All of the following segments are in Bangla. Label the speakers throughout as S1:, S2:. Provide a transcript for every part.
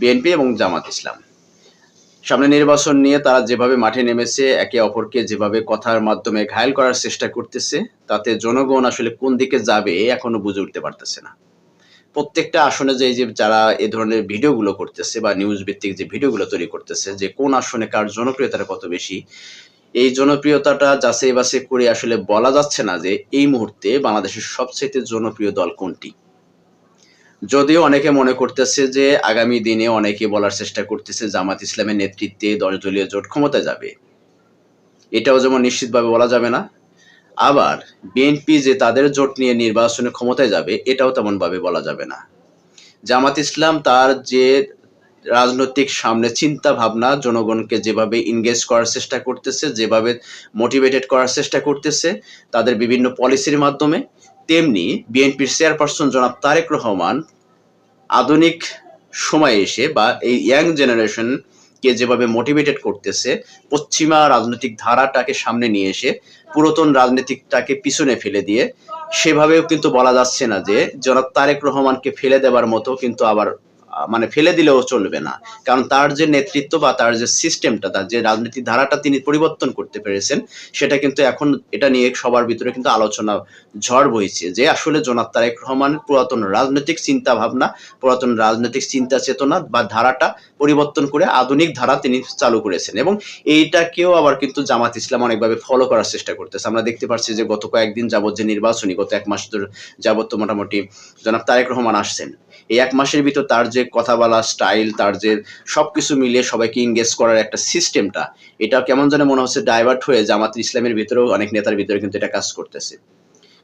S1: বিএনপি এবং জামাত ইসলাম। সামনে নির্বাচন নিয়ে তারা যেভাবে মাঠে নেমেছে, একে অপরকে যেভাবে কথার মাধ্যমে ঘায়ল করার চেষ্টা করতেছে, তাতে জনগণ আসলে কোন দিকে যাবে এখনও বুঝে উঠতে পারতেছে না। প্রত্যেকটা আসনে যে যে যারা এ ধরনের ভিডিওগুলো করতেছে বা নিউজ ভিত্তিক যে ভিডিওগুলো তৈরি করতেছে, যে কোন আসনে কার জনপ্রিয়তাটা কত বেশি, এই জনপ্রিয়তাটা যাচাই বাছাই করে আসলে বলা যাচ্ছে না যে এই মুহূর্তে বাংলাদেশের সবচেয়ে জনপ্রিয় দল কোনটি। যদিও অনেকে মনে করতেছে যে আগামী দিনে অনেকে বলার চেষ্টা করতেছে জামাত ইসলামের নেতৃত্বে দশ দলীয় জোট ক্ষমতায় যাবে। এটাও যেমন নিশ্চিতভাবে বলা যাবে না, আবার বিএনপি যে তাদের জোট নিয়ে নির্বাচনে ক্ষমতায় যাবে, এটাও তেমনভাবে বলা যাবে না। জামাত ইসলাম তার যে রাজনৈতিক সামনে চিন্তা ভাবনা জনগণকে যেভাবে ইনগেজ করার চেষ্টা করতেছে, যেভাবে মোটিভেটেড করার চেষ্টা করতেছে, তাদের বিভিন্ন পলিসির মাধ্যমে, তেমনি বিএনপির চেয়ারপারসন জনাব তারেক রহমান আধুনিক সময়ে এসে বা এই ইয়াং জেনারেশনকে যেভাবে মোটিভেটেড করতেছে, পশ্চিমা রাজনৈতিক ধারাটাকে সামনে নিয়ে এসে, পুরাতন রাজনীতিকটাকে পিছনে ফেলে দিয়ে, সেভাবেও কিন্তু বলা যাচ্ছে না যে জনাব তারেক রহমানকে ফেলে দেওয়ার মতো কিন্তু আবার মানে ফেলে দিলেও চলবে না। কারণ তার যে নেতৃত্ব বা তার যে সিস্টেমটা তার যে রাজনীতির ধারাটা তিনি পরিবর্তন করতে পেরেছেন, সেটা কিন্তু এখন এটা নিয়ে সবার ভিতরে কিন্তু আলোচনা ঝড় বইছে যে আসলে জনাব তারেক রহমানের পুরাতন রাজনৈতিক চিন্তা ভাবনা পুরাতন রাজনৈতিক চিন্তা চেতনা বা ধারাটা পরিবর্তন করে আধুনিক ধারা তিনি চালু করেছেন। এবং এইটাকেও আবার কিন্তু জামাত ইসলাম অনেকভাবে ফলো করার চেষ্টা করতেছে। আমরা দেখতে পাচ্ছি যে গত কয়েকদিন যাবত যে নির্বাচনী, গত এক মাস ধরে যাবত মোটামুটি জনাব তারেক রহমান আসছেন। এই এক মাসের ভিতর তার যে কথা বলা স্টাইল তার যে সবকিছু মিলিয়ে সবাইকে ইংগেজ করার একটা সিস্টেমটা এটা কেমন যেন মনে হচ্ছে ডাইভার্ট হয়ে জামাত ইসলামের ভিতরেও অনেক নেতার ভিতরে কিন্তু এটা কাজ করতেছে।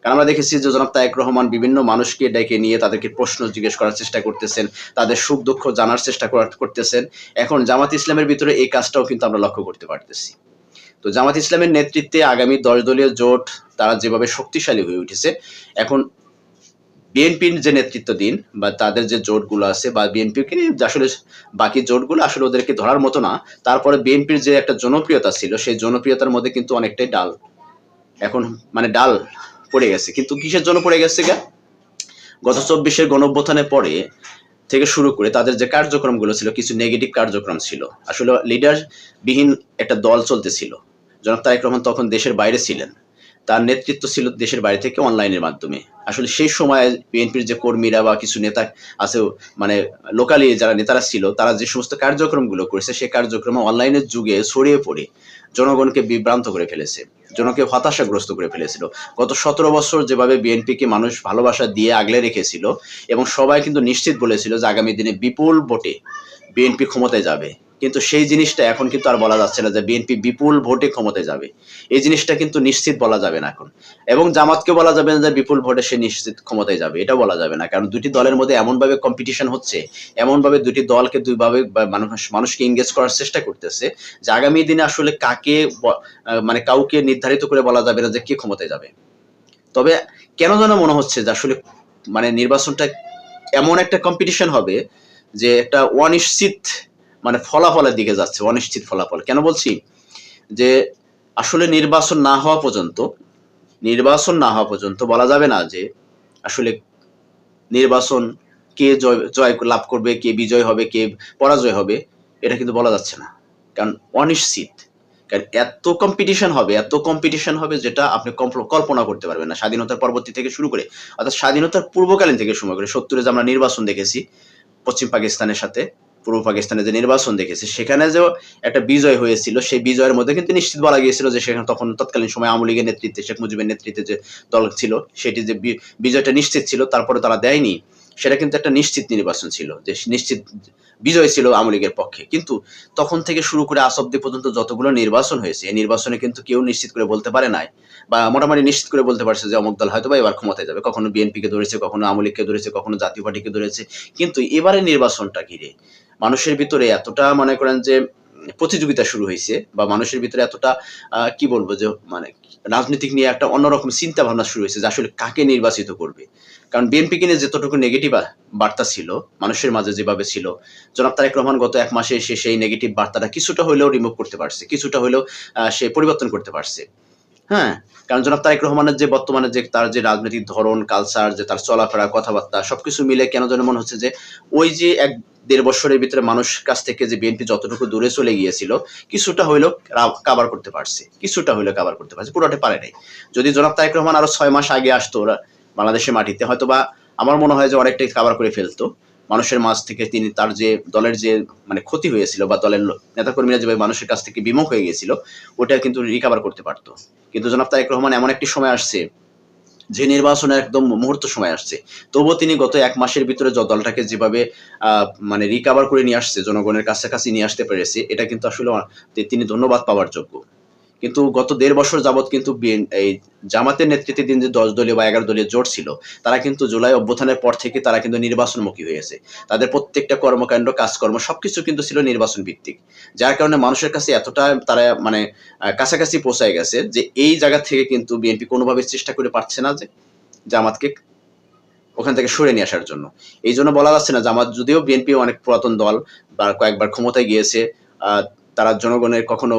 S1: কারণ আমরা দেখেছি যে জনাব তায়েক রহমান বিভিন্ন মানুষকে ডেকে নিয়ে তাদেরকে প্রশ্ন জিজ্ঞেস করার চেষ্টা করতেছেন, তাদের সুখ দুঃখ জানার চেষ্টা করতেছেন। এখন জামাত ইসলামের ভিতরে এই কাজটাও কিন্তু আমরা লক্ষ্য করতে পারতেছি। তো জামাত ইসলামের নেতৃত্বে আগামী দশ দলীয় জোট তারা যেভাবে শক্তিশালী হয়ে উঠেছে, এখন বিএনপির যে নেতৃত্ব দিন বা তাদের যে জোটগুলো আছে বা বিএনপিকে আসলে বাকি জোটগুলো আসলে ওদেরকে ধরার মতো না, তারপরে বিএনপির যে একটা জনপ্রিয়তা ছিল, সেই জনপ্রিয়তার মধ্যে কিন্তু অনেকটাই ডাল। এখন মানে ডাল পড়ে গেছে। কিন্তু কিসের জন্য পড়ে গেছে গা? গত চব্বিশের গণঅভ্যুত্থানের পরে থেকে শুরু করে তাদের যে কার্যক্রমগুলো ছিল, কিছু নেগেটিভ কার্যক্রম ছিল। আসলে লিডার বিহীন একটা দল চলতেছিল। জনাব তারেক রহমান তখন দেশের বাইরে ছিলেন। তার নেতৃত্ব ছিল দেশের বাইরে থেকে অনলাইনের মাধ্যমে। আসলে সেই সময় বিএনপির যে কর্মীরা বা কিছু নেতা আছে মানে লোকালি যারা নেতারা ছিল, তারা যে সমস্ত কার্যক্রমগুলো করেছে, সেই কার্যক্রম অনলাইনের যুগে ছড়িয়ে পড়ে জনগণকে বিভ্রান্ত করে ফেলেছে, জনকে হতাশাগ্রস্ত করে ফেলেছিল। গত সতেরো বছর যেভাবে বিএনপিকে মানুষ ভালোবাসা দিয়ে আগলে রেখেছিল এবং সবাই কিন্তু নিশ্চিত বলেছিল যে আগামী দিনে বিপুল ভোটে বিএনপি ক্ষমতায় যাবে। কিন্তু সেই জিনিসটা এখন কিন্তু আর বলা যাচ্ছে না যে বিএনপি বিপুল ভোটে ক্ষমতায় যাবে। এই জিনিসটা কিন্তু নিশ্চিত বলা যাবে না এখন। এবং জামাতকে বলা যাবে না যে বিপুল ভোটে সে নিশ্চিত ক্ষমতায় যাবে এটা বলা যাবে না। কারণ দুটি দলের মধ্যে এমনভাবে কম্পিটিশন হচ্ছে, এমনভাবে দুটি দলকে দুইভাবে মানুষ, মানুষকে এঙ্গেজ করার চেষ্টা করতেছে যে আগামী দিনে আসলে কাকে মানে কাউকে নির্ধারিত করে বলা যাবে না যে কে ক্ষমতায় যাবে। তবে কেন যেন মনে হচ্ছে যে আসলে মানে নির্বাচনটা এমন একটা কম্পিটিশন হবে যে একটা অনিশ্চিত মানে ফলাফলের দিকে যাচ্ছে, অনিশ্চিত ফলাফল। কেন বলছি? যে আসলে নির্বাচন না হওয়া পর্যন্ত, নির্বাচন না হওয়া পর্যন্ত বলা যাবে না যে আসলে নির্বাচন কে জয় জয় লাভ করবে, কে বিজয় হবে, কে পরাজয় হবে, এটা কিন্তু বলা যাচ্ছে না। কারণ অনিশ্চিত। কারণ এত কম্পিটিশন হবে, এত কম্পিটিশন হবে যেটা আপনি কল্প- কল্পনা করতে পারবেন না। স্বাধীনতার পরবর্তী থেকে শুরু করে, অর্থাৎ স্বাধীনতার পূর্বকালীন থেকে সময় করে, সত্তরে যে আমরা নির্বাচন দেখেছি, পশ্চিম পাকিস্তানের সাথে পূর্ব পাকিস্তানে যে নির্বাচন দেখেছে, সেখানে যে একটা বিজয় হয়েছিল, সেই বিজয়ের মধ্যে কিন্তু নিশ্চিত বলা গিয়েছিল যে সেখানে তখন তৎকালীন সময় আওয়ামী লীগের নেতৃত্বে শেখ মুজিবের নেতৃত্বে যে দল ছিল, সেটি যে বিজয়টা নিশ্চিত ছিল, তারপরে তারা দেয়নি। সেটা কিন্তু একটা নিশ্চিত নির্বাচন ছিল, যে নিশ্চিত বিজয় ছিল আওয়ামী লীগের পক্ষে। কিন্তু তখন থেকে শুরু করে আজ অব্দি পর্যন্ত যতগুলো নির্বাচন হয়েছে, এই নির্বাচনে কিন্তু কেউ নিশ্চিত করে বলতে পারে নাই, বা মোটামুটি নিশ্চিত করে বলতে পারছে যে অমুক দল হয়তো বা এবার ক্ষমতায় যাবে। কখনো বিএনপিকে ধরেছে, কখনো আওয়ামী লীগকে ধরেছে, কখনো জাতীয় পার্টিকে ধরেছে। কিন্তু এবারে নির্বাচনটা ঘিরে মানুষের ভিতরে এতটা মনে করেন যে প্রতিযোগিতা শুরু হয়েছে বা মানুষের ভিতরে এতটা কি বলব যে মানে রাজনীতিক নিয়ে একটা অন্যরকম চিন্তা ভাবনা শুরু হয়েছে যে আসলে কাকে নির্বাচিত করবে। কারণ বিএনপি কিনে যতটুকু নেগেটিভ বার্তা ছিল, মানুষের মাঝে যেভাবে ছিল, জনাব তারেক রহমান গত এক মাসে এসে সেই নেগেটিভ বার্তাটা কিছুটা হলেও রিমুভ করতে পারছে, কিছুটা হলেও সে পরিবর্তন করতে পারছে। হ্যাঁ কারণ জনাব তারেক রহমানের যে বর্তমানে যে তার যে রাজনৈতিক ধরন কালচার যে তার চলাফেরা, কথাবার্তা, সবকিছু মিলে কেন যেন মনে হচ্ছে যে ওই যে এক দেড় বছরের ভিতরে মানুষ কাছ থেকে যে বিএনপি যতটুকু দূরে চলে গিয়েছিল, কিছুটা হইলেও কাবার করতে পারছে। কিছুটা হইলেও কাবার করতে পারছে। পুরোটা পারে নাই। যদি জনাব তারেক রহমান আরও ছয় মাস আগে আসতো ওরা বাংলাদেশের মাটিতে হয়তো বা আমার মনে হয় যে অনেকটাই কাবার করে ফেলতো। মানুষের মাঝ থেকে তিনি তার যে দলের যে মানে ক্ষতি হয়েছিল বা দলের নেতাকর্মীরা যেভাবে মানুষের কাছ থেকে বিমুখ হয়ে গিয়েছিল ওটা কিন্তু রিকাভার করতে পারতো। কিন্তু জনাব তারেক রহমান এমন একটি সময় আসছে, যে নির্বাচনের একদম মুহূর্ত সময় আসছে। তবুও তিনি গত এক মাসের ভিতরে দলটাকে যেভাবে মানে রিকাভার করে নিয়ে আসছে, জনগণের কাছাকাছি নিয়ে আসতে পেরেছে, এটা কিন্তু আসলে তিনি ধন্যবাদ পাওয়ার যোগ্য। কিন্তু গত দেড় বছর যাবৎ কিন্তু এই জামাতের নেতৃত্বে দিন যে দশ দলীয় বা এগারো দলীয় জোট ছিল, তারা কিন্তু জুলাই অভ্যুত্থানের পর থেকে তারা কিন্তু নির্বাচনমুখী হয়েছে তাদের প্রত্যেকটা কর্মকাণ্ড, কাজকর্ম সবকিছু কিন্তু ছিল নির্বাচন ভিত্তিক যার কারণে মানুষের কাছে এতটা তারা মানে কাছাকাছি পৌঁছায় গেছে যে এই জায়গা থেকে কিন্তু বিএনপি কোনোভাবে চেষ্টা করে পারছে না যে জামাতকে ওখান থেকে সরে নিয়ে আসার জন্য। এই জন্য বলা যাচ্ছে না জামাত যদিও বিএনপি অনেক পুরাতন দল বা কয়েকবার ক্ষমতায় গিয়েছে তারা জনগণের কখনো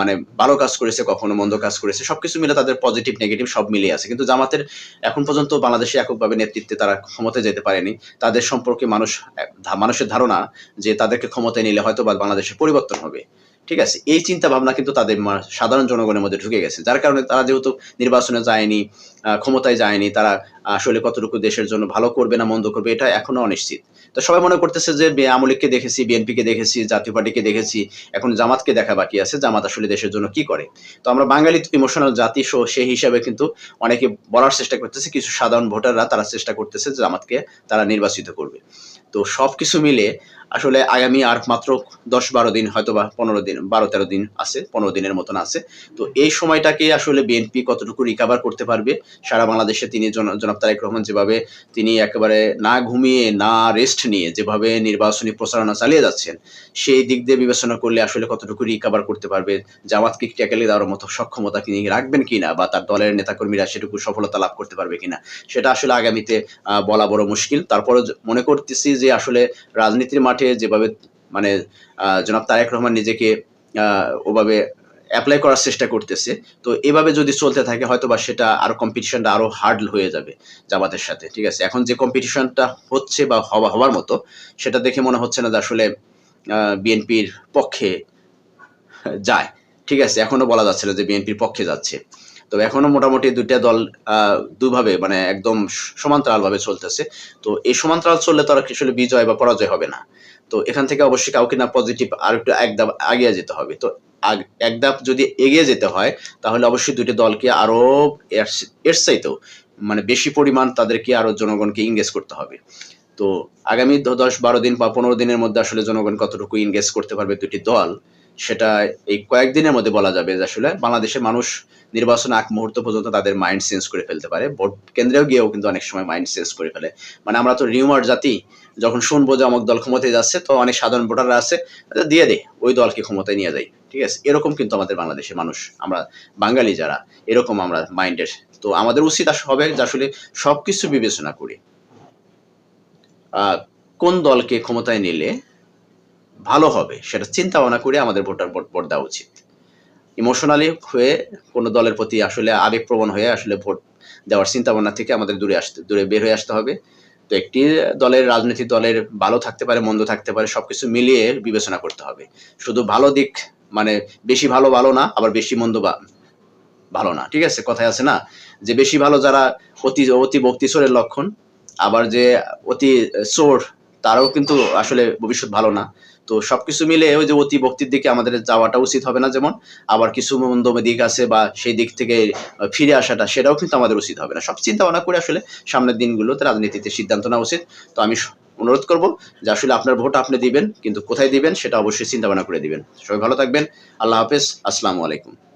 S1: মানে ভালো কাজ করেছে, কখনো মন্দ কাজ করেছে, সবকিছু মিলে তাদের পজিটিভ নেগেটিভ সব মিলিয়ে আছে। কিন্তু জামাতের এখন পর্যন্ত বাংলাদেশে এককভাবে নেতৃত্বে তারা ক্ষমতায় যেতে পারেনি। তাদের সম্পর্কে মানুষ মানুষের ধারণা যে তাদেরকে ক্ষমতায় নিলে হয়তো বা বাংলাদেশের পরিবর্তন হবে। ঠিক আছে? এই চিন্তা ভাবনা কিন্তু তাদের সাধারণ জনগণের মধ্যে ঢুকে গেছে। যার কারণে তারা যেহেতু নির্বাচনে যায়নি ক্ষমতায় যায়নি, তারা আসলে কতটুকু দেশের জন্য ভালো করবে না মন্দ করবে, এটা এখনও অনিশ্চিত। তো সবাই মনে করতেছে যে লীগকে দেখেছি, বিএনপিকে দেখেছি, জাতীয় পার্টিকে দেখেছি, এখন জামাতকে দেখা বাকি আছে, জামাত আসলে দেশের জন্য কি করে? তো আমরা বাঙালি ইমোশনাল জাতি সো সেই হিসাবে কিন্তু অনেকে বলার চেষ্টা করতেছে, কিছু সাধারণ ভোটাররা তারা চেষ্টা করতেছে জামাতকে তারা নির্বাচিত করবে। তো সবকিছু মিলে আসলে আগামী আর মাত্র দশ বারো দিন হয়তো বা পনেরো দিন বারো তেরো দিন আছে, পনেরো দিনের মতন আছে। তো এই সময়টাকে আসলে বিএনপি কতটুকু রিকাভার করতে পারবে, সারা বাংলাদেশে তিনি জন- তারেক রহমান যেভাবে তিনি একেবারে না ঘুমিয়ে, না রেস্ট নিয়ে যেভাবে নির্বাচনী প্রচারণা চালিয়ে যাচ্ছেন, সেই দিক দিয়ে বিবেচনা করলে আসলে কতটুকু রিকাভার করতে পারবে জামাতকে ট্যাকেলে দেওয়ার মতো সক্ষমতা তিনি রাখবেন কিনা বা তার দলের নেতাকর্মীরা সেটুকু সফলতা লাভ করতে পারবে কিনা, সেটা আসলে আগামীতে বলা বড় মুশকিল। তারপরে মনে করতেছি যে আসলে রাজনীতির মাঠে যেভাবে মানে জনাব তারেক রহমান নিজেকে ওভাবে অ্যাপ্লাই করার চেষ্টা করতেছে। তো এভাবে যদি চলতে থাকে হয়তো বা সেটা আরও কম্পিটিশনটা আরও হার্ড হয়ে যাবে জামাতের সাথে, ঠিক আছে? এখন যে কম্পিটিশনটা হচ্ছে বা হওয়া, হওয়ার মতো, সেটা দেখে মনে হচ্ছে না যে আসলে বিএনপির পক্ষে যায়, ঠিক আছে? এখনও বলা যাচ্ছে না যে বিএনপির পক্ষে যাচ্ছে। তো এখনও মোটামুটি দুইটা দল দুভাবে মানে একদম সমান্তরাল ভাবে চলতেছে। তো এই সমান্তরাল চললে তো আর আসলে বিজয় বা পরাজয় হবে না। তো এখান থেকে অবশ্যই কাউকে না পজিটিভ আর একটু এক ধাপ এগিয়ে যেতে হবে। তো আগ- এক ধাপ যদি এগিয়ে যেতে হয়, তাহলে অবশ্যই দুটি দলকে আরও এর এর চাইতেও মানে বেশি পরিমাণ তাদেরকে আরও জনগণকে ইংগেজ করতে হবে। তো আগামী দশ বারো দিন বা পনেরো দিনের মধ্যে আসলে জনগণ কতটুকু ইংগেজ করতে পারবে দুটি দল সেটা এই কয়েকদিনের মধ্যে বলা যাবে যে আসলে বাংলাদেশের মানুষ নির্বাচন আগ মুহূর্ত পর্যন্ত তাদের মাইন্ড চেঞ্জ করে ফেলতে পারে। ভোট কেন্দ্রেও গিয়েও কিন্তু অনেক সময় মাইন্ড চেঞ্জ করে ফেলে। মানে আমরা তো রিউমার জাতি যখন শুনব যে অমুক দল ক্ষমতায় যাচ্ছে তো অনেক সাধারণ ভোটাররা আছে আচ্ছা, দিয়ে দে ওই দলকে ক্ষমতায় নিয়ে যাই। ঠিক আছে? এরকম কিন্তু আমাদের বাংলাদেশের মানুষ আমরা বাঙালি যারা এরকম আমরা মাইন্ডের তো আমাদের উচিত হবে যে আসলে সবকিছু বিবেচনা করি কোন দলকে ক্ষমতায় নিলে ভালো হবে, সেটা চিন্তা ভাবনা করে আমাদের ভোটার ভোট ভোট দেওয়া উচিত। ইমোশনালি হয়ে কোনো দলের প্রতি আসলে আবেগপ্রবণ হয়ে আসলে ভোট দেওয়ার চিন্তা ভাবনা থেকে আমাদের দূরে আসতে, দূরে বের হয়ে আসতে হবে। তো একটি দলের রাজনৈতিক দলের ভালো থাকতে পারে, মন্দ থাকতে পারে, সবকিছু মিলিয়ে বিবেচনা করতে হবে। শুধু ভালো দিক মানে বেশি ভালো ভালো না, আবার বেশি মন্দ বা- ভালো না, ঠিক আছে? কথায় আছে না? যে বেশি ভালো যারা অতি অতি ভক্তি চোরের লক্ষণ, আবার যে অতি চোর, তারাও কিন্তু আসলে ভবিষ্যৎ ভালো না। তো সবকিছু মিলে ওই যে অতি ভক্তির দিকে আমাদের যাওয়াটা উচিত হবে না যেমন, আবার কিছু মন্দ দিক আছে বা সেই দিক থেকে ফিরে আসাটা, সেটাও কিন্তু আমাদের উচিত হবে না। সব চিন্তা ভাবনা করে আসলে সামনের দিনগুলোতে রাজনীতিতে সিদ্ধান্ত নেওয়া উচিত। তো আমি অনুরোধ করব যে আসলে আপনার ভোট আপনি দিবেন, কিন্তু কোথায় দিবেন সেটা অবশ্যই চিন্তা ভাবনা করে দিবেন। সবাই ভালো থাকবেন। আল্লাহ হাফেজ। আসসালামু আলাইকুম।